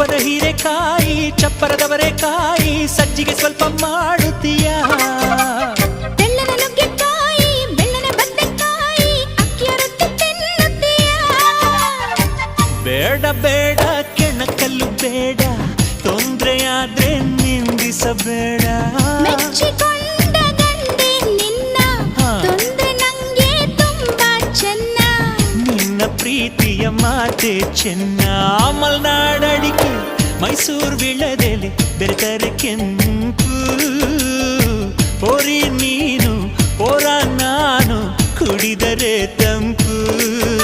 ತುಪ್ಪದ ಹೀರೆಕಾಯಿ ಚಪ್ಪರದವರೆಕಾಯಿ ಸಜ್ಜಿಗೆ ಸ್ವಲ್ಪ ಮಾಡುತ್ತೀಯಾ ಬೇಡ ಬೇಡ ಕೆಣಕಲ್ಲು ಬೇಡ ತೊಂದ್ರೆಯಾದ್ರೆ ನಿಂದಿಸಬೇಡ ಪ್ರೀತಿಯ ಮಾತೆ ಚೆನ್ನ ಮಲ್ನಾಡಡಿಕೆ ಮೈಸೂರು ವಿಳದಲ್ಲಿ ಬೆರೆತರೆ ಕೆಂಪು. ಪೋರಿ ನೀನು ಪೋರ ನಾನು ಕುಡಿದರೆ ತಂಪು.